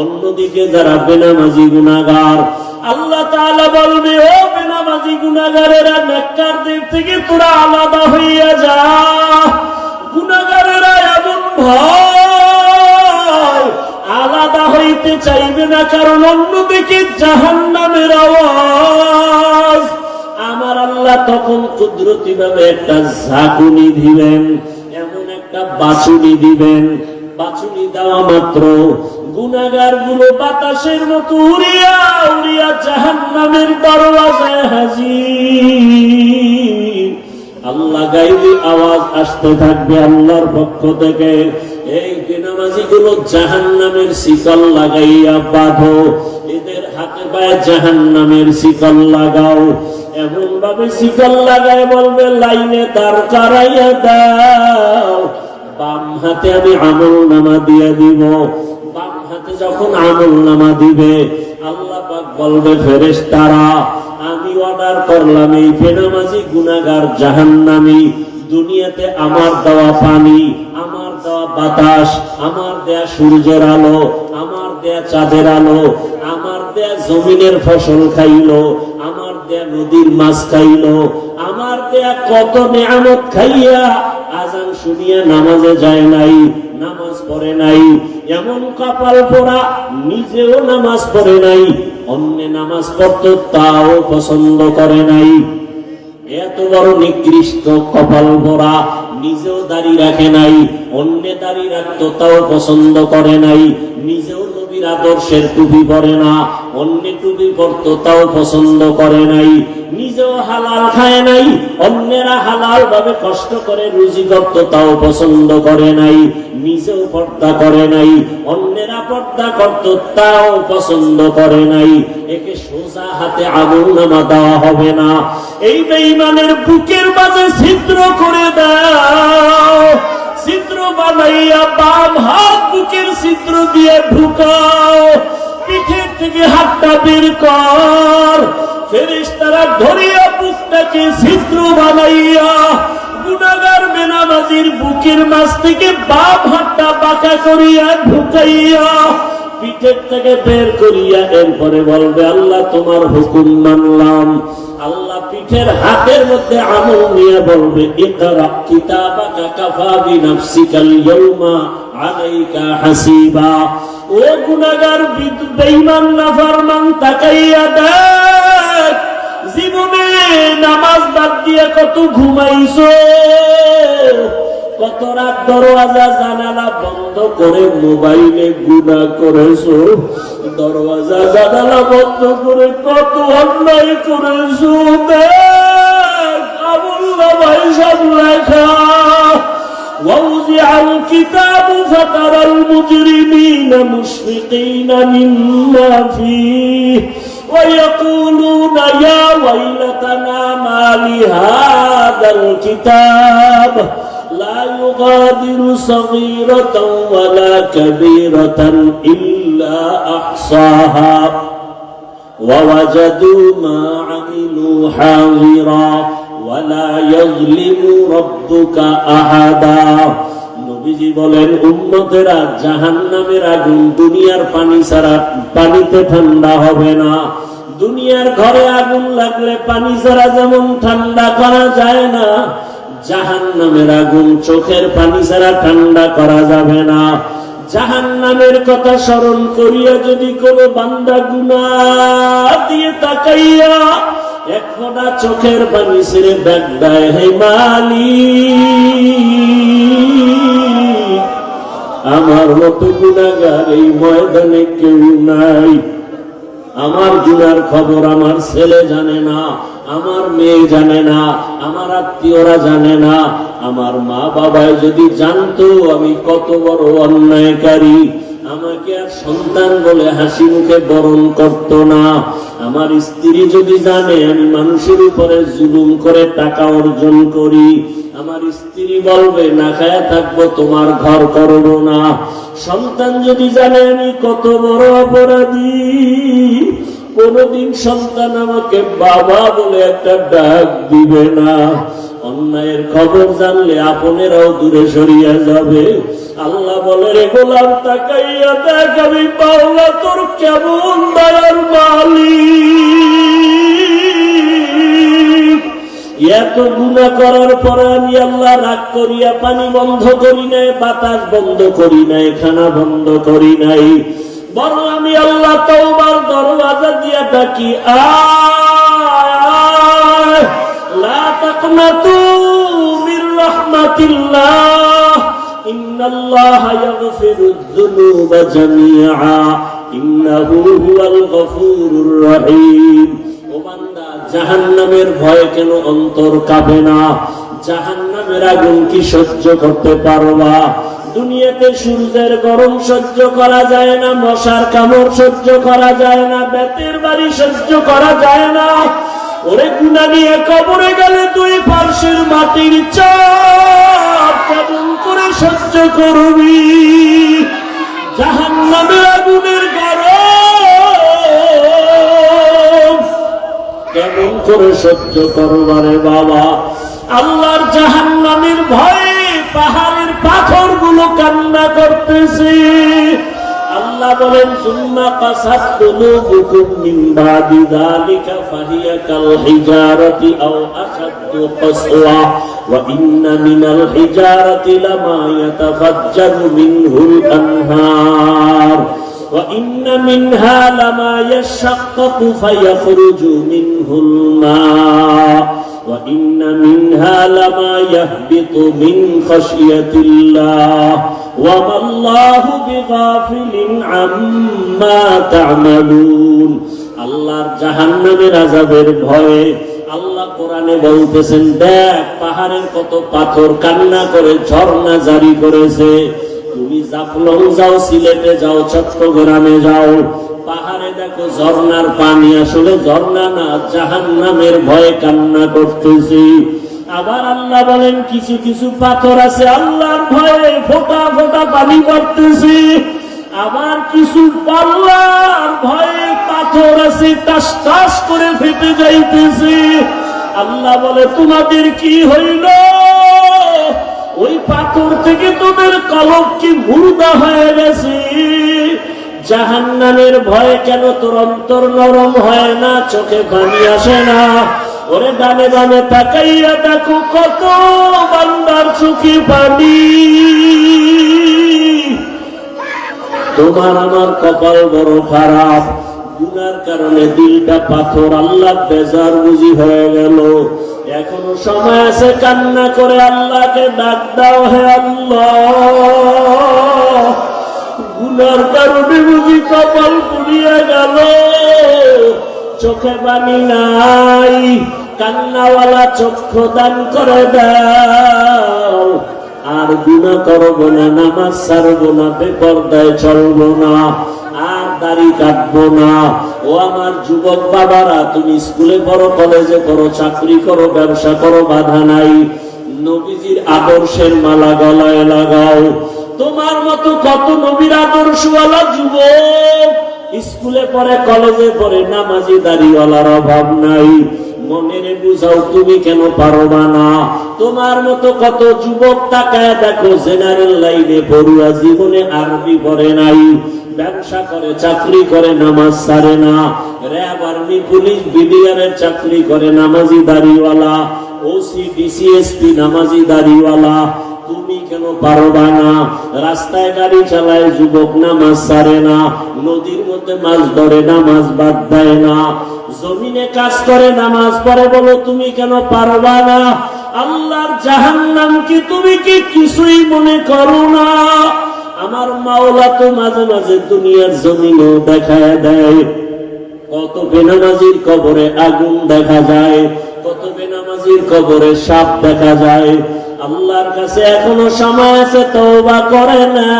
অন্যদিকে যারা বেনামাজি গুনাগার, আল্লাহ বলবে, ও বেনামাজি গুনাগারেরা নেককারদের থেকে তোরা আলাদা হইয়া যা। গুনাগারেরা এমন ভয়, আলাদা হইতে চাইবে না, কারণ অন্যদিকে জাহান্নামের আওয়াজ। আমার আল্লাহ তখন কুদরতি ভাবে একটা ঝাঁকুনি দিবেন এমন একটা বাছুনি দিবেন বাছুনি দেওয়া মাত্র। গুনাগারগুলো বাতাসের মতো উড়িয়া উড়িয়া জাহান নামের দরওয়াজায় হাজির। আল্লাহ গাইবি আওয়াজ আসতে থাকবে আল্লাহর পক্ষ থেকে। এই বেনামাজি গুলো জাহান নামের শিকল লাগাইয়া বাঁধো, এদের হাতে পায়ে জাহান নামের শিকল লাগাও। এমন ভাবে শিকল লাগায় বলবে, লাইনে তার কারাইয়া দাও। বাম হাতে আমি আমল নামা দিয়ে দিব। বাম হাতে যখন আমল নামা দিবে, আল্লাহ পাক বলবে ফেরেশ তারা আমি অর্ডার করলাম এই বেনামাজি গুনাগার জাহান্নামি। দুনিয়াতে আমার দেওয়া পানি, আমার দেওয়া বাতাস, আমার দেয়া সূর্যের আলো, আমার দেয়া চাঁদের আলো, আমার দেয়া জমিনের ফসল খাইলো, আমার দেয়া নদীর মাছ খাইলো, আমার দেয়া কত নেয়ামত খাইয়া আজান শুনিয়া নামাজে যায় নাই, নামাজ পড়ে নাই। এমন কপাল পড়া, নিজেও নামাজ পড়ে নাই, অন্য নামাজ পড়তো, তাও পছন্দ করে নাই। এত বড় নিকৃষ্ট কপাল ভরা নিজেও দাড়ি রাখে নাই, অন্য দাড়ি রাখতো, তাও পছন্দ করে নাই, নিজেও নবীর আদর্শের টুপি পরে না, অন্য টুপি পরতো, তাও পছন্দ করে নাই। নিজেও হালাল খায় নাই, অন্যেরা হালাল ভাবে কষ্ট করে রুজি করতো, তাও পছন্দ করে নাই। নিজেও পর্দা করে নাই, অন্যেরা পর্দা করতো, তাও পছন্দ করে নাই। একে সোজা হাতে আগুন নামা দেওয়া হবে না। এই বেঈমানের বুকের মাঝে ছিদ্র করে দাও। ছিদ্র বানাইয়া বাম হাত বুকের ছিদ্র দিয়ে ঢুকাও। পিঠের থেকে হাতটা বের কর। ধরিয়া বানাইয়া গুনাগার বেনামাজির বুকের মাছ থেকে বাম হাতটা বাঁকা করিয়া ঢুকাইয়া পিঠের থেকে বের করিয়া এরপরে বলবে, আল্লাহ, তোমার হুকুম মানলাম। আল্লাহ পিঠের হাতের মধ্যে আমল নিয়ে বলবে, ইকরা কিতাবাকা কাফা বিনাফসিকাল ইয়াউমা। আলাইকা হাসিবা। ও গুনাহগার বেঈমান, নাফরমান, তাকাইয়া দেখ, জীবনে নামাজ বাদ দিয়ে কত ঘুমাইছো। কত রাত দরওয়াজা, জানালা বন্ধ করে মোবাইলে গুণা করেছ। দরওয়াজা, জানালা বন্ধ করে কত অন্যায় করেছ। দেখ আমুল্লা ভাই সব লেখা। ووضع الكتاب فترى المجرمين مشفقين مما فيه ويقولون يا ويلتنا ما لهذا الكتاب لا يغادر صغيرة ولا كبيرة إلا أحصاها ووجدوا ما عملوا حاضرا নবীজি বলেন আগুন দুনিয়ার পানি ছাড়া পানিতে ঠান্ডা হবে না। দুনিয়ার ঘরে আগুন লাগলে পানি ছাড়া যেমন ঠান্ডা করা যায় না জাহান নামের আগুন চোখের পানি ছাড়া ঠান্ডা করা যাবে না। জাহান নামের কথা স্মরণ করিয়া যদি কোনো বান্দা গুণা দিয়ে তাকাইয়া এক চোখের পানি ছেড়ে ব্যাগ দেয়, হে আমার মতো গুণাগার এই ময়দানে কেউ নাই। আমার গুনার খবর আমার ছেলে জানে না, আমার মেয়ে জানে না, আমার আত্মীয়রা জানে না। আমার মা বাবায় যদি জানতো আমি কত বড় অন্যায়কারী। আমাকে আর সন্তান বলে হাসি মুখে বরণ করত না। আমার স্ত্রী যদি জানে আমি মানুষের উপরে জুলুম করে টাকা অর্জন করি, আমার স্ত্রী বলবে, না খায়া থাকব, তোমার ঘর করব না। সন্তান যদি জানে আমি কত বড় অপরাধী, কোনদিন সন্তান আমাকে বাবা বলে একটা ডাক দিবে না। অন্যায়ের খবর জানলে আপনেরাও দূরে সরিয়ে যাবে। আল্লাহ বলে, রে গোলাম, তাকাইয়া দেখ, আমি পাওলা তোর কেমন দয়ার মালিক? এত গুণা করার পরে আমি আল্লাহ রাগ করিয়া পানি বন্ধ করি নাই, বাতাস বন্ধ করি নাই, খানা বন্ধ করি নাই। বরং আমি আল্লাহ তওবার দরওয়াজা দিয়া ডাকি, আয় তাকনাতু মির রাহমাতিল্লাহ। ইন্নাল্লাহা ইয়াগফিরুয যুনুবা জামিআ। ইন্নাহু হুয়াল গফুরুর রহিম। ও বান্দা, জাহান্নামের ভয় কেন অন্তর কাঁপে না? জাহান্নামের আগুন কি সহ্য করতে পারবা? দুনিয়াতে সূর্যের গরম সহ্য করা যায় না, মশার কামড় সহ্য করা যায় না, বেতের বাড়ি সহ্য করা যায় না। ওরে গুনা নিয়ে কবরে গেলে তুই পার্শ্বের মাটির চাপ কেমন করে সহ্য করবি? জাহান্নামের আগুনের গরম কেমন করে সহ্য করবারে বাবা? আল্লাহর জাহান্নামের ভয়ে পাহাড়ের পাথরগুলো কান্না করতেছে। আল্লাহ বলেন সুম্মা কাসাত কুলুবুকুম মিন বাদি যালিকা ফাহিয়া কাল হিজারাতি আও আশাদ্দু কাসওয়া ওয়া ইন্না মিনাল হিজারাতি লামা ইয়াতাফাজ্জারু মিনহুল আনহার وإن منها لما يشقق فيخرج منه الماء وإن منها لما يهبط من خشية الله وما الله بغافل عما تعملون আল্লাহর জাহান্নামের আজাবের ভয়ে আল্লাহ কোরআনে বলতেছেন দেখ পাহাড়ের কত পাথর কান্না করে ঝর্ণা জারি করেছে তুমি জাফলং যাও সিলেটে যাও চট্টগ্রামে যাও পাহাড়ে দেখো ঝর্ণার পানি, আসলে ঝর্ণা না জাহান নামের ভয়ে কান্না করতেছি। আবার আল্লাহ বলেন, কিছু কিছু পাথর আছে আল্লাহর ভয়ে ফোটা ফোটা পানি করতেছি আবার কিছু পাল্লার ভয়ে পাথর আছে, টাস টাস করে ফেটে যাইতেছে। আল্লাহ বলে, তোমাদের কি হইল? ওই পাথর থেকে তোদের কলক কি মুর্দা হয়ে গেছে? জাহান্নামের ভয়ে কেন তোর অন্তর নরম হয় না, চোখে পানি আসে না? ওরে ডানে ডানে তাকাইয়া দেখো কত বান্দার চোখে পানি। তোমার আমার কপাল বড় খারাপ। গুনার কারণে দিলটা পাথর, আল্লাহ বেজার বুঝি হয়ে গেল। এখনও সময় আছে কান্না করে আল্লাহকে ডাক দাও হে আল্লাহ। কপাল গেল। চোখে পানি নাই, কান্নাওয়ালা চক্ষু দান করে দাও। আর গুণা না, নামাজ না, বেপর্দায় চলবো না, আর দাড়ি কাটবো না। ও আমার যুবক বাবারা, তুমি স্কুলে পড়ো, কলেজে পড়ো, চাকরি করো, ব্যবসা করো, বাধা নাই। নবীজির আদর্শের মালা গলায় লাগাও। তোমার মতো কত নবীর আদর্শওয়ালা যুবক স্কুলে পড়ে, কলেজে পড়ে, নামাজি দাড়িওয়ালার অভাব নাই। বুঝাও তুমি কেন পারবা না? তোমার মতো কত যুবক তাকায় দেখো, জেনারেল লাইনে পড়ুয়া জীবনে করে নাই, ব্যবসা করে, চাকরি করে, নামাজ সারে না। র্যাব আর্মি, পুলিশ, বিডিআরের চাকরি করে, নামাজি দাড়িওয়ালা, ওসি ডিসিএসপি নামাজি দাড়িওয়ালা। তুমি কেন পারবা না? রাস্তায় গাড়ি চালায় যুবক নামাজ সারে না, নদীর মধ্যে মাছ ধরে নামাজ বাদ দেয় না, জমিনে কাজ করে নামাজ পড়ে বলো তুমি কেন পারবা না? আল্লাহর জাহান্নাম কি তুমি কি কিছুই মনে করো না? আমার মাওলা তো মাঝে মাঝে দুনিয়ার জমিনেও দেখায় দেয়। কত বেনামাজির কবরে আগুন দেখা যায়, কত বেনামাজির কবরে সাপ দেখা যায়। আল্লাহর কাছে এখনও সময় আছে, তওবা করে না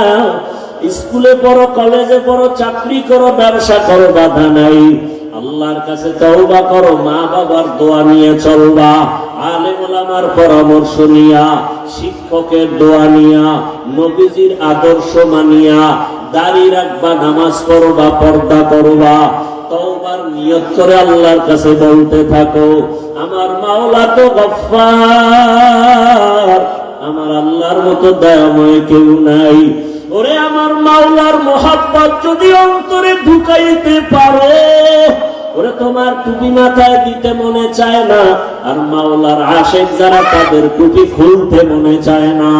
স্কুলে পড়ো, কলেজে পড়ো, চাকরি করো, ব্যবসা করো, বাধা নাই। আল্লাহর কাছে তওবা করো মা বাবার দোয়া নিয়ে চলবা। আলেম ওলামার পরামর্শ নিয়া, শিক্ষকের দোয়া নিয়া, নবীজির আদর্শ মানিয়া, দাড়ি রাখবা, নামাজ পড়বা, পর্দা করবা। তওবার নিয়ত করে আল্লাহর কাছে বলতে থাকো। আমার মাওলা তো আমার আল্লাহর মতো দয়াময় কেউ নাই। ওরে আমার মাওলার যদি অন্তরে ঢুকাইতে পারো, ওরে তোমার টুপি মাথায় দিতে মনে চায় না, আর মাওলার আশেক যারা তাদের টুপি খুলতে মনে চায় না।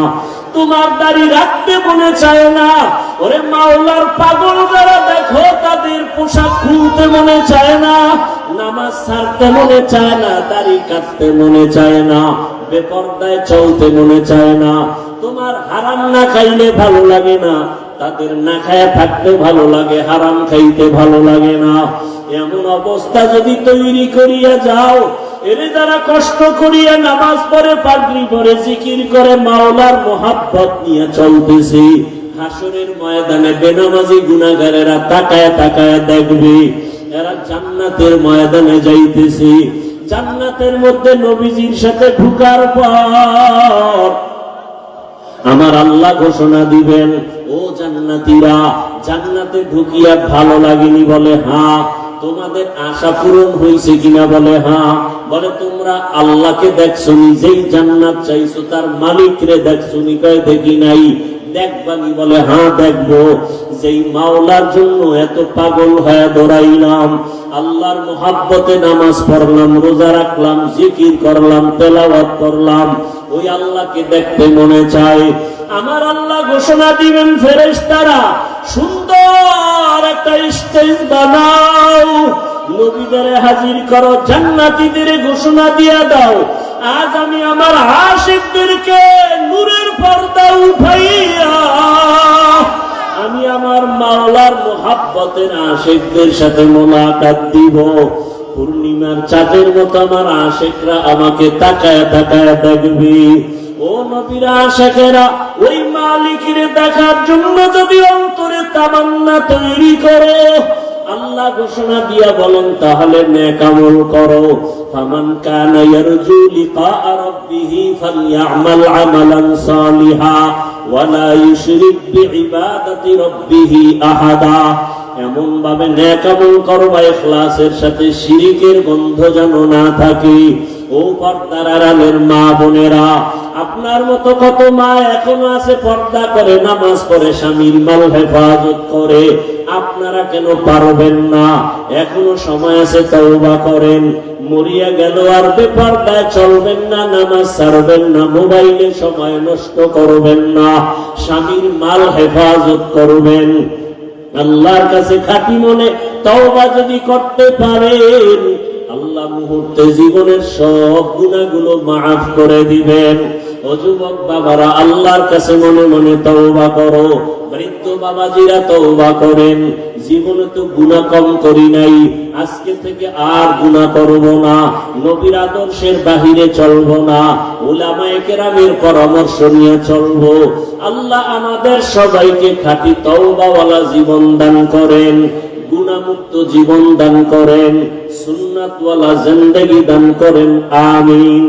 তোমার দাড়ি রাখতে মনে চায় না। ওরে মাওলার পাগল যারা, দেখো তাদের পোশাক খুলতে মনে চায় না। নামাজ ছাড়তে মনে চায় না, দাড়ি কাটতে মনে চায় না, বেপর্দায় চলতে মনে চায় না। তোমার হারাম না খাইলে ভালো লাগে না, তাদের না খায়া থাকতে ভালো লাগে, হারাম খাইতে ভালো লাগে না। এমন অবস্থা যদি তৈরি করিয়া যাও এরে যারা কষ্ট করিয়া নামাজ পড়ে পাগড়ি পরে জিকির করে, মাওলার মোহাব্বত নিয়ে চলতেছি। হাসরের ময়দানে বেনামাজি গুনাগারেরা তাকায় তাকায় দেখবে, এরা জান্নাতের ময়দানে যাইতেছি। জান্নাতের মধ্যে নবীজির সাথে ঢুকার পর আমার আল্লাহ ঘোষণা দিবেন, ও জান্নাতীরা, জান্নাতে ঢুকিয়া ভালো লাগেনি বলে হ্যাঁ তোমাদের আশা পূরণ হয়েছে কিনা বলে হ্যাঁ বলে তোমরা আল্লাহকে দেখছ, নিজেই জান্নাত চাইছো, তার মালিক রে দেখছ নি কয় দেখি নাই। দেখবানি বলে হ্যাঁ দেখব। যেই মাওলার জন্য এত পাগল হয়ে দৌড়াইলাম, আল্লাহর মোহাব্বতে নামাজ পড়লাম, রোজা রাখলাম, জিকির করলাম, তেলাওয়াত করলাম, ওই আল্লাহকে দেখতে মনে চায়। আমার আল্লাহ ঘোষণা দিবেন, ফেরেশতারা, সুন্দর একটা স্টেজ বানাও। নবীদারে হাজির করো, জান্নাতীদের ঘোষণা দিয়া দাও। আজ আমি আমার আশিকদেরকে নূরের পর্দা উঠাইয়া, আমি আমার মাওলার মোহাব্বতের আশেকদের সাথে মোলাকাত দিব। পূর্ণিমার চাঁদের মতো আমার আশেকরা আমাকে তাকায় তাকায় দেখবে। ও নবীরা আশেকেরা, ওই মালিকের দেখার জন্য যদি অন্তরে তামান্না তৈরি করো আল্লাহ ঘোষণা দিয়া বলেন, তাহলে নেকামল করো। ফামান কানা ইয়ারজু লিকা রাব্বিহি ফালইআমাল আমালান সালিহা ওয়া লা ইউশরিক বিইবাদাতি রাব্বিহি আহাদা। এমন ভাবে নেকামল করবা, ইখলাসের সাথে শিরিকের গন্ধ যেন না থাকে। ও পর্দার আড়ালের মা বোনেরা, আপনার মতো কত মা এখনও আছে, পর্দা করে, নামাজ পড়ে, স্বামীর মাল হেফাজত করে। আপনারা কেন পারবেন না? এখনও সময় আছে, তওবা করেন। মরিয়া গেল আর বেপর্দায় চলবেন না, নামাজ ছাড়বেন না, মোবাইলে সময় নষ্ট করবেন না, স্বামীর মাল হেফাজত করবেন। আল্লাহর কাছে খাঁটি মনে তওবা যদি করতে পারেন আল্লাহ মুহূর্তে জীবনের সব গুণাগুলো মাফ করে দিবেন। ও যুবক বাবারা, আল্লাহর কাছে মনে মনে তওবা করো। বৃদ্ধ বাবাজিরা তওবা করেন। জীবনে তো গুণা কম করি নাই। আজকে থেকে আর গুণা করব না। নবীর আদর্শের বাহিরে চলব না। ওলামায়ে কেরামের পরামর্শ নিয়ে চলব। আল্লাহ আমাদের সবাইকে খাঁটি তওবাওয়ালা জীবন দান করেন। গুণামুক্ত জীবন দান করেন সুন্নাতওয়ালা জিন্দেগি দান করেন আমিন।